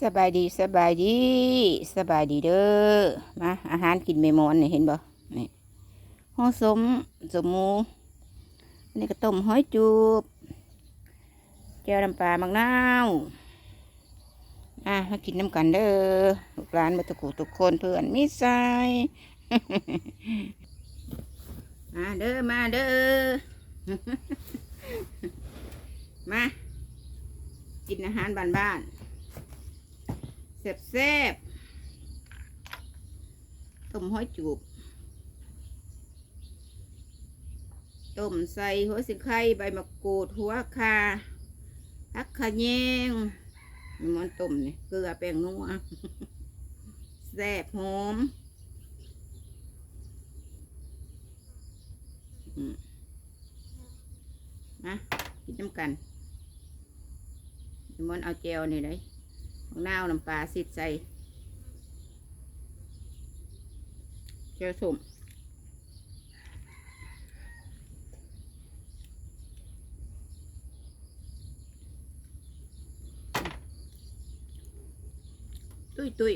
สบายดีสบายดีสบายดีเด้อมาอาหารกินเมมอนเนี่ยเห็นบ่นี่ห่องสมสมมูนนี้ก็ต้มหอยจูบแก้วน้ำปลามักนาวอะมากินน้ำกันเด้อลูกหลานมาตะกูทุกคนเพื่อนมิสายมาเด้อมาเด้อมากินอาหารบ้านๆ แซ่บๆต้มหอยจูบต้มใส่หัวสิงไข่ใบมะกรูดหัวคาพักขะแยงนี่มันต้มนี่เกลือแป้งนัวแซ่บหอมอืมากินน้ำกันมันเอาแจวนี่เลย นาวน้ำปลาสิดใส่เจียวสุ่มตุ้ยตุ้ย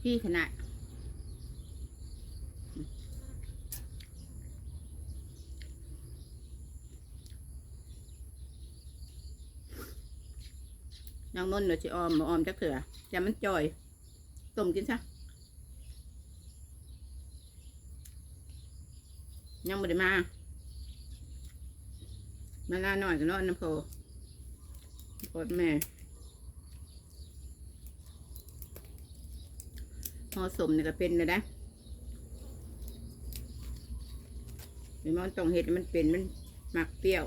พี่ขนาด น้องนนท์เดี๋ยวจะออมมาออมจักเถื่อจะมันจ่อยต้มกินซะยังไม่ได้มา มาลาหน่อยก็นอนน้ำโพกดแม่หอสมเนี่ยก็เป็นเลยนะเดี๋ยวมันต้องเห็ดมันเป็นมันหมักเปรี้ยว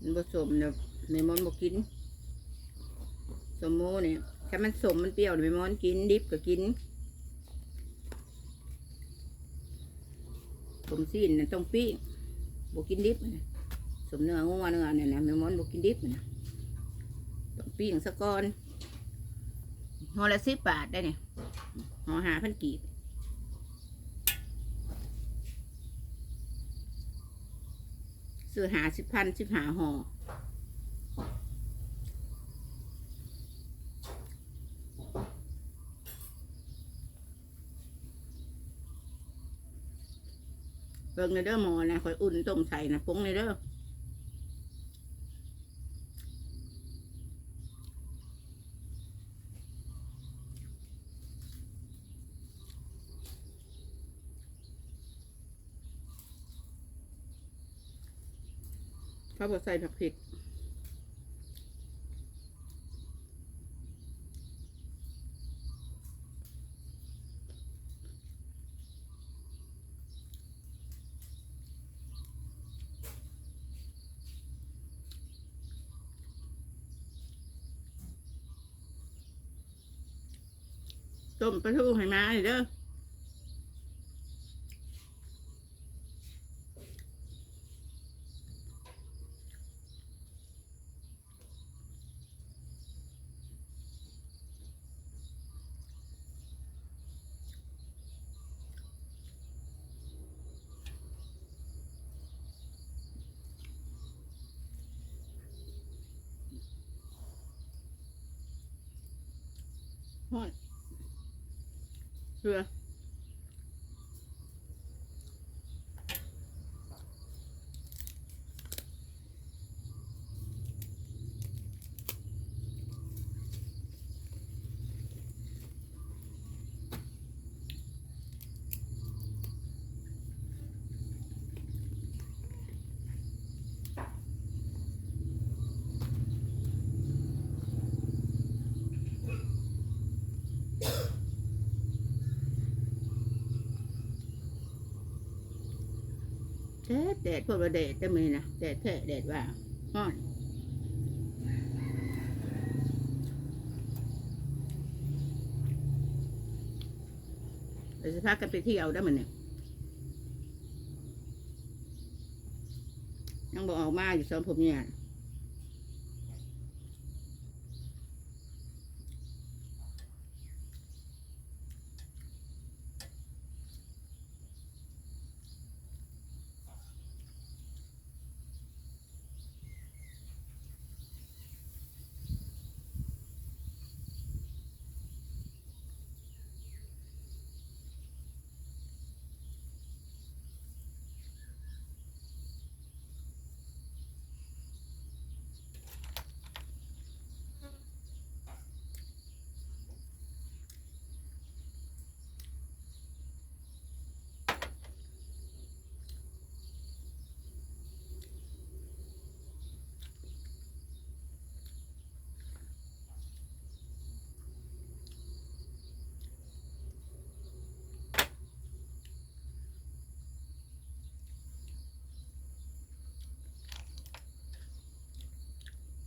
มันผสมเดี๋ยวในมันบอกกิน สมโมเนี่ยถ้ามันสมมันเปรี้ยวเดี๋ยวไปม้อนกินดิบก็กินสมซีนน่ะต้องปิ้งบกินดิบนะสมเนื้องัวเนื้อเนี่ยนะไม่ม้อนบกินดิบนะต้องปิ้งสะก่อนหอละสิบบาทได้เนี่ยหอหาพันกีบซื้อหาสิบพันสิบหาห่อ บิ่งในเด้อหมอนะคอยอุ่นต้มใส่นะปรุงในเด้อเขาบอกใส่ผักผิด ต้มปลาทูให้มาเลยเด้อฮ้อน เรือ แดดแดพวกเราแดดจะมีนะแดดแท้แดดว่าฮ้อนเราจะพากันไปเที่ยวได้มันเนี่ยยังบอกออกมาอยู่สองผมเนี่ย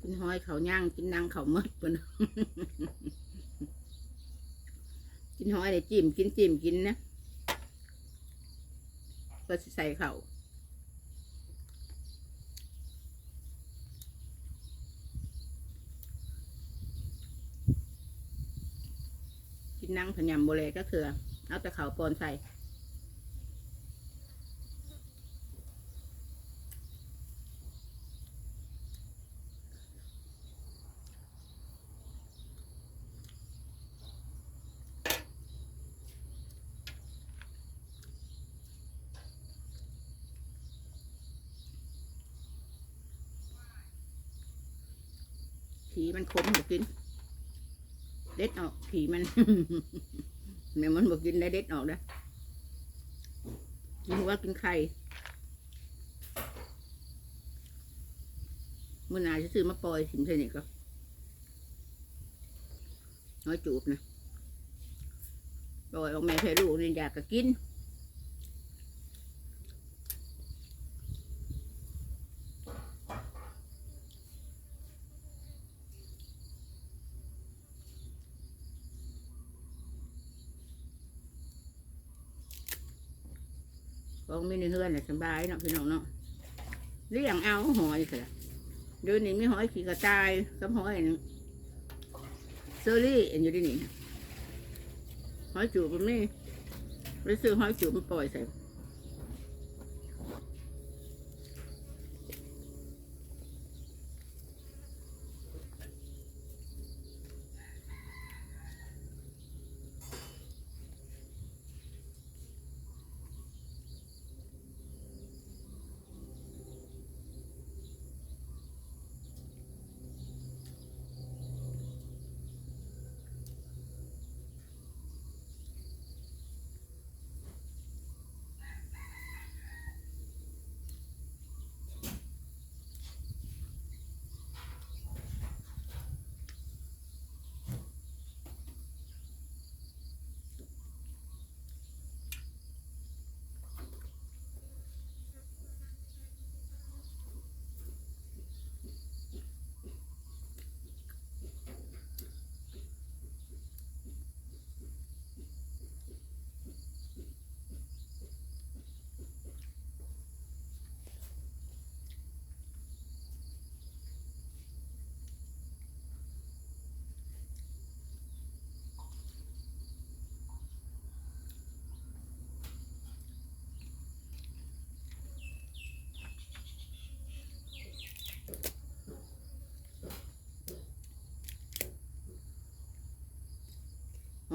กินหอยเขาย่างกินนางเขาเมดปนกินหอยได้จิ้มกินจิ้มกินนะก็ใส่เขากินนางพะยำโบเลก็คือ เอาแต่เขาปนใส่ ผีมันขมบอกกิน เด็ดออกผีมันแม่มันบอกกินได้เด็ดออกนะกินว่ากินไข่มื่อนาจะซื้อมาปล่อยสินเทนี่ก็น้อยจูบนะปล่อยออกแม่เพลูกนี่อยากก็กิน ของมีในเฮือนน่ะสบายเนาะพี่น้องเนาะเลี้ยงเอาหอยสิละเดี๋ยวนี้มีหอยขี้กระต่ายกับหอยเซอรี่อันอยู่ที่นี่หอยจูบมันไม่ไปซื้อหอยจูบมาปล่อยใส่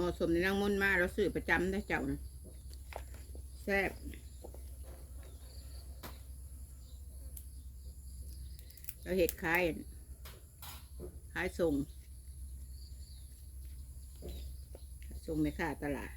อ๋อสมในนางมนมาเราซื้อประจำได้เจ้านะแซ่บเราเห็ดขายขายส่งส่งไม่ค่าตลาด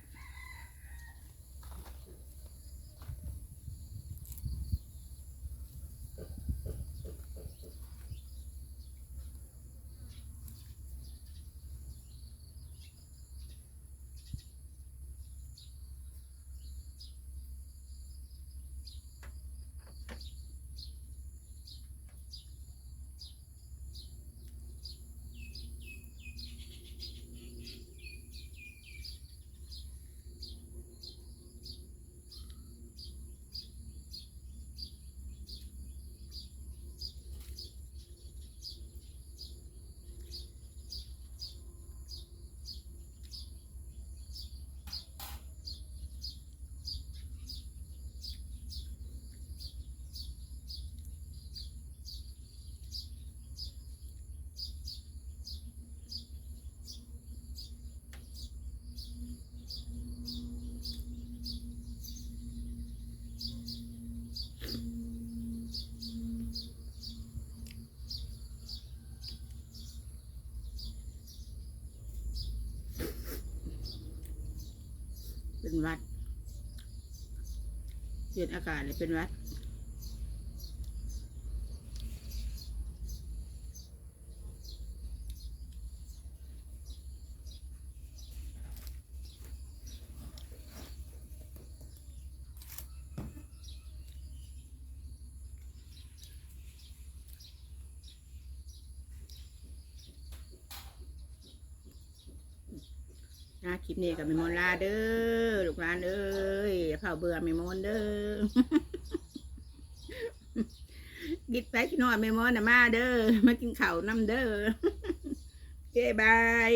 เป็นวัด เย็นอากาศเลยเป็นวัด นะคลิปนี้กับเมมอนลาเด้อลูกหลานเอ้ยอย่าเผาเบื่อเมมอนเด้อกินไปกินนอนเมมอนนะมาเด้อมากินข่าน้ำเด้อเจ้บาย